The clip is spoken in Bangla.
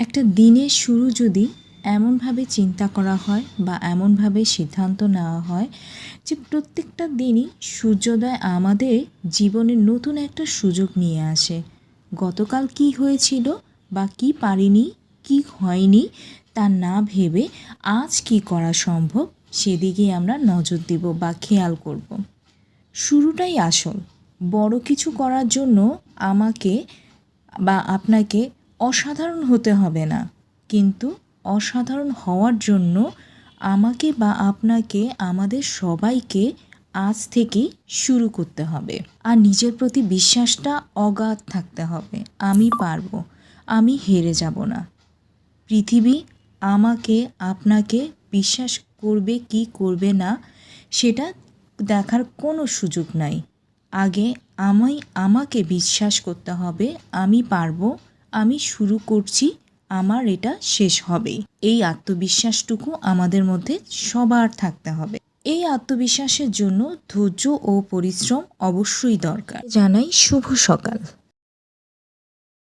একটা দিনের শুরু যদি এমনভাবে চিন্তা করা হয় বা এমনভাবে সিদ্ধান্ত নেওয়া হয় যে প্রত্যেকটা দিনই সূর্যোদয় আমাদের জীবনে নতুন একটা সুযোগ নিয়ে আসে। গতকাল কী হয়েছিল বা কী পারিনি, কী হয়নি তা না ভেবে আজ কী করা সম্ভব সেদিকে আমরা নজর দেব বা খেয়াল করব। শুরুটাই আসল। বড় কিছু করার জন্য আমাকে বা আপনাকে অসাধারণ হতে হবে না। কিন্তু অসাধারণ হওয়ার জন্য আমাকে বা আপনাকে, আমাদের সবাইকে আজ থেকেই শুরু করতে হবে। আর নিজের প্রতি বিশ্বাসটা অগাধ থাকতে হবে। আমি পারব। আমি হেরে যাব না। পৃথিবী আমাকে, আপনাকে বিশ্বাস করবে কি করবে না, সেটা দেখার কোনো সুযোগ নাই। আগে আমায়, আমাকে বিশ্বাস করতে হবে। আমি পারব। আমি শুরু করছি, আমার এটা শেষ হবে। এই আত্মবিশ্বাসটুকু আমাদের মধ্যে সবার থাকতে হবে। এই আত্মবিশ্বাসের জন্য ধৈর্য ও পরিশ্রম অবশ্যই দরকার। জানাই শুভ সকাল।